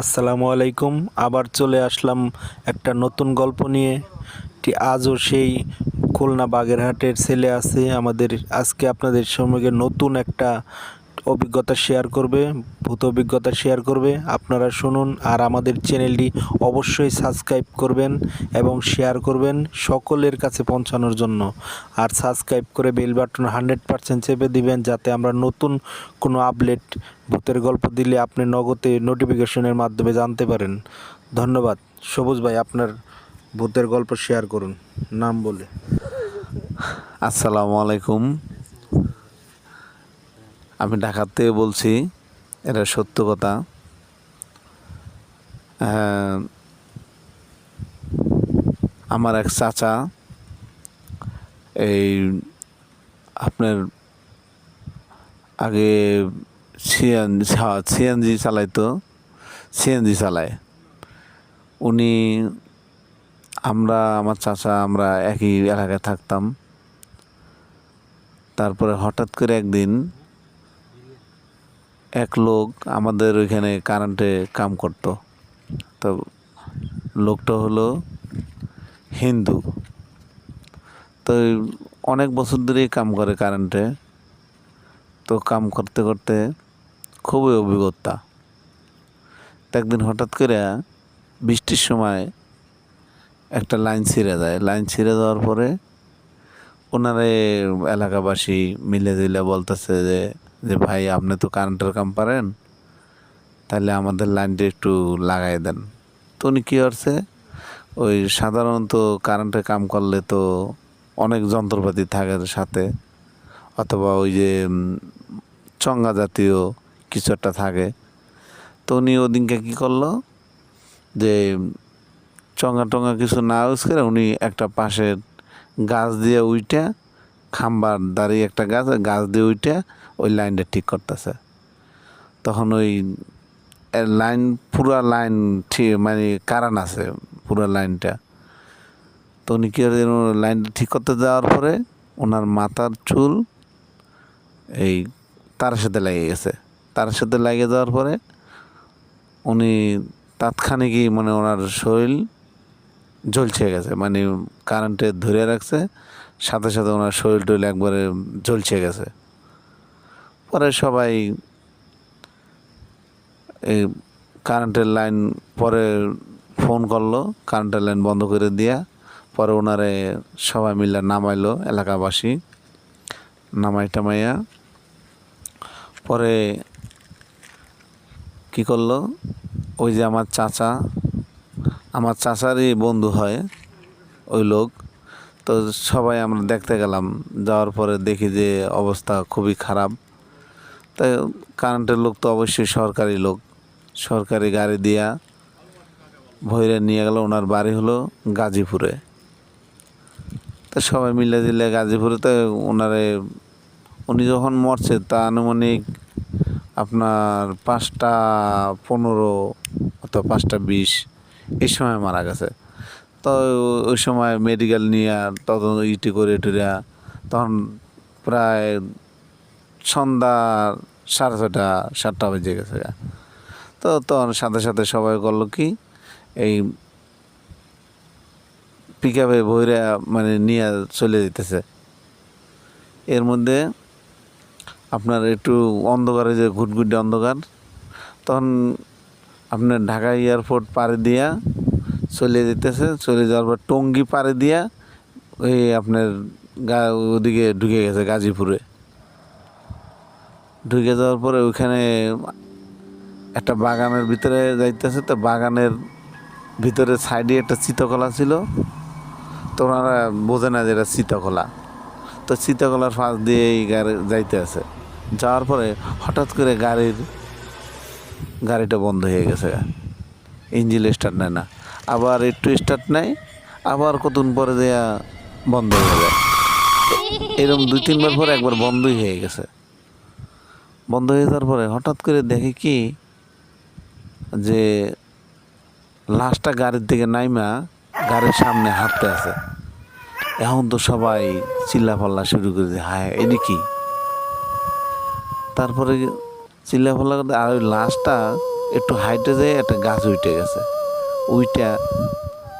আসসালামু আলাইকুম। আবার চলে আসলাম একটা নতুন গল্প নিয়ে। আজও সেই খুলনা বাগেরহাটের ছেলে আছে। আমাদের আজকে আপনাদের সঙ্গে নতুন একটা অভিজ্ঞতা শেয়ার করবে, ভূত অভিজ্ঞতা শেয়ার করবে। আপনারা শুনুন আর আমাদের চ্যানেলটি অবশ্যই সাবস্ক্রাইব করবেন এবং শেয়ার করবেন সকলের কাছে পৌঁছানোর জন্য। আর সাবস্ক্রাইব করে বেল বাটন হান্ড্রেড পার্সেন্ট চেপে দিবেন যাতে আমরা নতুন কোনো আপডেট ভূতের গল্প দিলে আপনি নগদে নোটিফিকেশনের মাধ্যমে জানতে পারেন। ধন্যবাদ। সবুজ ভাই, আপনার ভূতের গল্প শেয়ার করুন। নাম বলে। আসসালামু আলাইকুম। আমি থেকে বলছি, এটা সত্য কথা। আমার এক চাচা এই আপনার আগে সিএনজি সিএনজি চালাইতো, সিএনজি চালায়। উনি, আমরা, আমার চাচা, আমরা একই এলাকায় থাকতাম। তারপরে হঠাৎ করে একদিন এক লোক আমাদের ওইখানে কারেন্টে কাম করতো। তো লোকটা হলো হিন্দু। তো অনেক বছর ধরেই কাম করে কারেন্টে তো কাম করতে করতে খুবই অভিজ্ঞতা। তো একদিন হঠাৎ করে বৃষ্টির সময় একটা লাইন ছিঁড়ে যায়। লাইন ছিঁড়ে যাওয়ার পরে ওনারে এলাকাবাসী মিলে দিলে বলতেছে যে যে, ভাই, আপনি তো কারেন্টের কাম পারেন, তাহলে আমাদের লাইনটা একটু লাগাই দেন। তো উনি কী করছে, ওই সাধারণত কারেন্টের কাম করলে তো অনেক যন্ত্রপাতি থাকে সাথে, অথবা ওই যে চঙ্গা জাতীয় কিছু একটা থাকে। তো উনি ওদিনকে কী করল, যে, চঙ্গা টঙ্গা কিছু না ইউজ করে উনি একটা পাশের গাছ দিয়ে উইটা, খাম্বার দাঁড়িয়ে একটা গাছ গাছ দিয়ে উইটা ওই লাইনটা ঠিক করতেছে। তখন ওই লাইন, পুরা লাইন ঠিক মানে কারণ আছে পুরা লাইনটা। তো উনি কী করে লাইনটা ঠিক করতে যাওয়ার পরে ওনার মাথার চুল এই তার সাথে লেগে গেছে। তার সাথে লেগে যাওয়ার পরে উনি তাৎক্ষণিকই মানে ওনার শরীর জ্বলছে গেছে মানে কারেন্টে ধরে রাখছে, সাথে সাথে ওনার শরীর টরীর একবারে জ্বলছে গেছে। পরে সবাই এই কারেন্টের লাইন পরে ফোন করল কারেন্টের লাইন বন্ধ করে দিয়া, পরে ওনারে সবাই মিলে নামাইলো, এলাকাবাসী নামাই টামাইয়া। পরে কি করল, ওই যে আমার চাচা, আমার চাচারই বন্ধু হয় ওই লোক। তো সবাই আমরা দেখতে গেলাম, যাওয়ার পরে দেখি যে অবস্থা খুবই খারাপ। তাই কারেন্টের লোক তো অবশ্যই সরকারি লোক। সরকারি গাড়ি দিয়া ভৈরে নিয়ে গেল, ওনার বাড়ি হলো গাজীপুরে। তা সবাই মিলে দিলে গাজীপুরে, তো ওনারে, উনি যখন মরছে, তা আনুমানিক আপনার পাঁচটা পনেরো অথবা পাঁচটা বিশ এই সময় মারা গেছে। তো ওই সময় মেডিকেল নিয়ে তখন ইটি করে টুরিয়া তখন প্রায় সন্ধ্যা সাড়ে ছটা সাতটা বেজে গেছে। তো তখন সাথে সাথে সবাই করল কি, এই পিক আপে বইরা মানে নিয়ে চলে যেতেছে। এর মধ্যে আপনার একটু অন্ধকারে যে ঘুটঘুটে অন্ধকার, তখন আপনার ঢাকা এয়ারপোর্ট পাড়ে দিয়া চলে যেতেছে। চলে যাওয়ার পর টঙ্গি পাড়ে দিয়া ওই আপনার গা ওদিকে ঢুকে গেছে গাজীপুরে। ঢুকে যাওয়ার পরে ওইখানে একটা বাগানের ভিতরে যাইতেছে, তো বাগানের ভিতরে সাইডে একটা চিত্রকলা ছিল। তো ওনারা বোঝে না যে এটা চিত্রকলা। তো চিত্রকলার ফাঁস দিয়ে এই গাড়ি যাইতে আছে। যাওয়ার পরে হঠাৎ করে গাড়ির, গাড়িটা বন্ধ হয়ে গেছে। ইঞ্জিন স্টার্ট নেয় না। আবার একটু স্টার্ট নেয়, আবার কতক্ষণ পরে দেয়া বন্ধ হয়ে যায়। এরকম দুই তিনবার পরে একবার বন্ধই হয়ে গেছে। বন্ধ হয়ে যাওয়ার পরে হঠাৎ করে দেখে কি যে লাশটা গাড়ির দিকে নাইমা গাড়ির সামনে হাঁটতে আছে। এখন তো সবাই চিল্লা পাল্লা শুরু করে দিয়ে, হায়, এটি কি? তারপরে চিল্লা পাল্লা করতে আর ওই লাশটা একটু হাইটে যেয়ে একটা গাছ উইটে গেছে। উইটা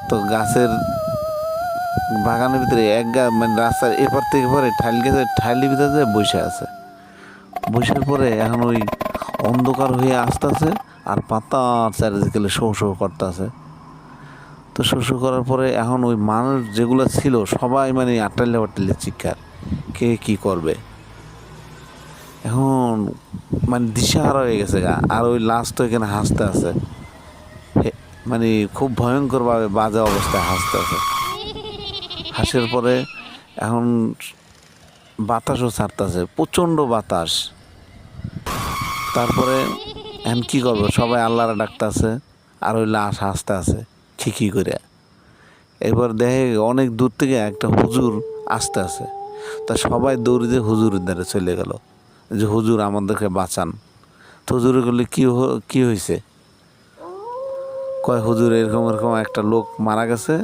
তো গাছের বাগানের ভিতরে এক গা মানে রাস্তার এপার থেকে পরে ঠাইল গেছে, ঠাইলের ভিতরে বসে আছে। বসার পরে এখন ওই অন্ধকার হয়ে আসতেছে আর পাতা চারিদিকে শো শো করতেছে। তো শো করার পরে এখন ওই মানুষ যেগুলো ছিল সবাই মানে আটাইলে আটাইলে চিৎকার, কে কি করবে? এখন মানে দিশাহারা হয়ে গেছে গা, আর ওই লাশ তো এখানে হাসতে আছে। মানে খুব ভয়ঙ্করভাবে বাজে অবস্থায় হাসতে আছে। হাসির পরে এখন বাতাসও ছাড়তেছে, প্রচণ্ড বাতাস। তারপরে এখন কি করব? সবাই আল্লাহরা ডাকতেছে আর ওই লাশ হাসতে আছে, ঠিকই করে। এবার দেখে অনেক দূর থেকে একটা হুজুর আসতে আছে। তা সবাই দৌড়ে যে হুজুরের দ্বারে চলে গেল, যে, হুজুর, আমাদেরকে বাঁচান। তো হুজুরে বললে, কি কি হয়েছে কয়, হুজুর, এরকম এরকম একটা লোক মারা গেছে,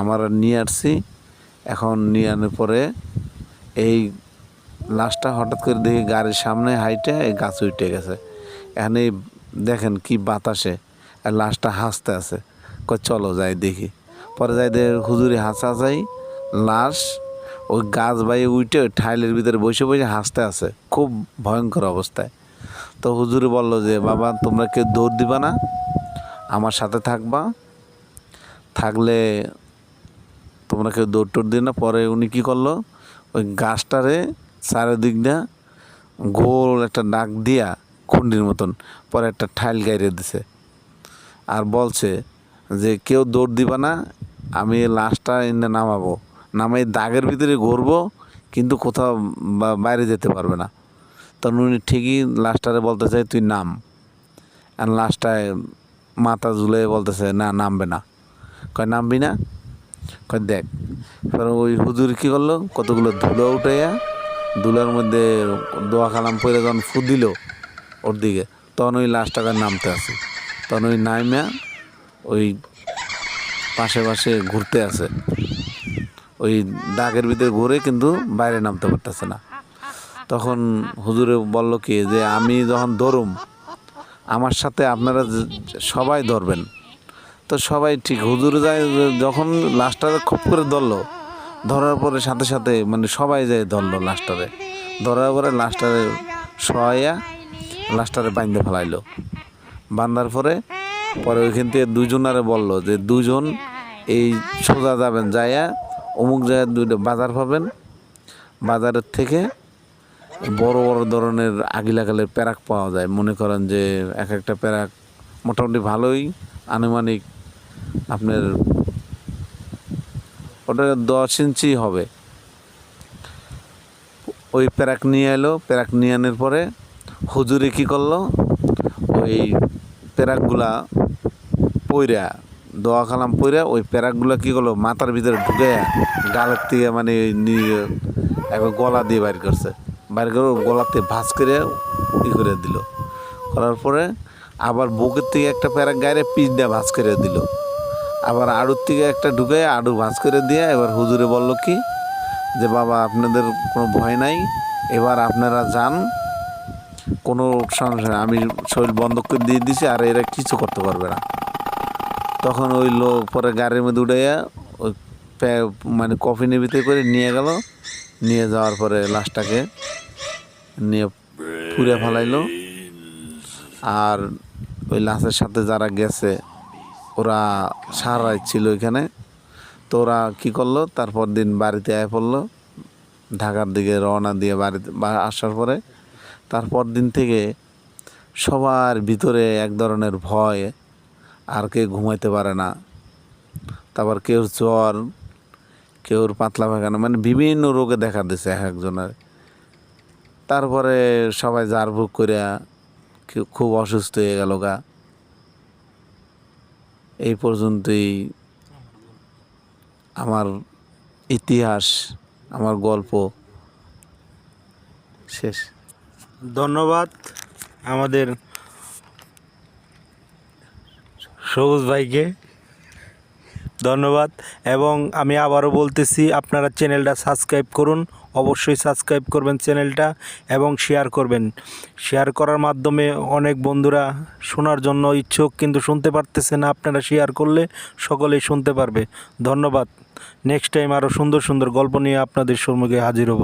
আমার নিয়ে আসছি। এখন নিয়ে আনার পরে এই লাশটা হঠাৎ করে দেখি গাড়ির সামনে হাইটে এই গাছ উঠে গেছে। এখানে দেখেন কি বাতাসে, আর লাশটা হাসতে আছে। কয়, চলো যাই দেখি। পরে যাই দেখে হুজুরি হাসা যাই লাশ ওই গাছ বাইয়ে উঠে ঠাইলের ভিতরে বসে বসে হাসতে আছে। খুব ভয়ঙ্কর অবস্থায়। তো হুজুরে বলল যে, বাবা, তোমরা কেউ দৌড় দিবা না, আমার সাথে থাকবা। থাকলে তোমরা কেউ দৌড় টোড় দিও না। পরে উনি কী করল, ওই গাছটারে চারিদিক দিয়া গোল একটা ডাক দিয়া খুন্ডির মতন, পরে একটা ঠাইল গাইরে দিছে। আর বলছে যে, কেউ দৌড় দিবা না, আমি লাশটা এনে নামাবো। নামাই দাগের ভিতরে ঘুরবো, কিন্তু কোথাও বাইরে যেতে পারবে না। তখন উনি ঠিকই লাশটারে বলতে চাই তুই নাম। আর লাশটায় মাথা ঝুলে বলতেছে, না, নামবে না। কয়, নামবি না? কয়, দেখ। ওই হুজুর কী করল? কতগুলো ধুলো উঠাইয়া ধুলার মধ্যে দোয়া কালাম পরে যখন ফু দিল ওর দিকে, তখন ওই লাশটাকে নামতে আসে তখন ওই নাইমা ওই পাশে পাশে ঘুরতে আছে। ওই দাগের ভিতরে ঘুরে কিন্তু বাইরে নামতে পারতেছে না। তখন হুজুরে বলল কি যে, আমি যখন ধরুম, আমার সাথে আপনারা সবাই ধরবেন। তো সবাই ঠিক, হুজুরে যায়, যখন লাস্টারে খুব করে ধরলো ধরার পরে সাথে সাথে মানে সবাই যায় ধরলো লাস্টারে। ধরার পরে লাস্টারে সহাইয়া লাস্টারে বাইন্দে ফেলাইলো। বান্ধার পরে পরে ওইখান থেকে দুজনারে বলল যে দুজন এই সোজা যাবেন, যাইয়া অমুক জায়গায় দুইটা বাজার পাবেন। বাজারের থেকে বড় বড় ধরনের আগিলাগালের প্যারাক পাওয়া যায়। মনে করেন যে, এক একটা প্যারাক মোটামুটি ভালোই। আনুমানিক আপনার ওটা দশ ইঞ্চি হবে। ওই প্যারাক নিয়ে এলো, প্যারাক নিয়ে আনার পরে হুজুরে কী করল? ওই প্যারাকগুলা পইরা, দোয়া কালাম পইরা ওই প্যারাকগুলা কী করল? মাথার ভিতরে ঢুকে গালের থেকে মানে নিয়ে একবার গলা দিয়ে বাইর করছে। বাইর করে গলাতে ভাঁজ করে ই করে দিল। করার পরে আবার বুকের থেকে একটা প্যারাক গায়ে পিচ দিয়ে ভাঁজ করে দিল। আবার আড়ুর থেকে একটা ঢুকে আড়ু ভাঁজ করে দিয়ে এবার হুজুরে বলল কি, যে বাবা, আপনাদের কোনো ভয় নাই, এবার আপনারা যান। কোনো সমস্যা আমি শরীর বন্ধ করে দিয়ে দিছি, আর এরা কিছু করতে পারবে না। তখন ওই লোক পরে গাড়ির মধ্যে উঠাইয়া ওই মানে কফিনের ভিতরে করে নিয়ে গেল। নিয়ে যাওয়ার পরে লাশটাকে নিয়ে পুড়ে ফেলাইলো। আর ওই লাশের সাথে যারা গেছে ওরা সারা রাত ছিল ওইখানে তো ওরা কী করল? তারপর দিন বাড়িতে আয় পড়ল। ঢাকার দিকে রওনা দিয়ে বাড়িতে আসার পরে তারপর দিন থেকে সবার ভিতরে এক ধরনের ভয়, আর কেউ ঘুমাইতে পারে না। তারপর কেউ জ্বর, কেউর পাতলা পায়খানা মানে বিভিন্ন রোগে দেখা দিছে এক একজনের। তারপরে সবাই জার বুক করে কেউ খুব অসুস্থ হয়ে গেল গা। এই পর্যন্তই আমার ইতিহাস, আমার গল্প। শেষ। ধন্যবাদ আমাদের সবুজ ভাইকে। ধন্যবাদ। এবং আমি আবারও বলতেছি, আপনারা চ্যানেলটা সাবস্ক্রাইব করুন। অবশ্যই সাবস্ক্রাইব করবেন চ্যানেলটা এবং শেয়ার করবেন। শেয়ার করার মাধ্যমে অনেক বন্ধুরা শোনার জন্য ইচ্ছুক, কিন্তু শুনতে পারতেছে না আপনারা শেয়ার করলে সকলেই শুনতে পারবে। ধন্যবাদ। নেক্সট টাইম আরও সুন্দর সুন্দর গল্প নিয়ে আপনাদের সম্মুখে হাজির হব।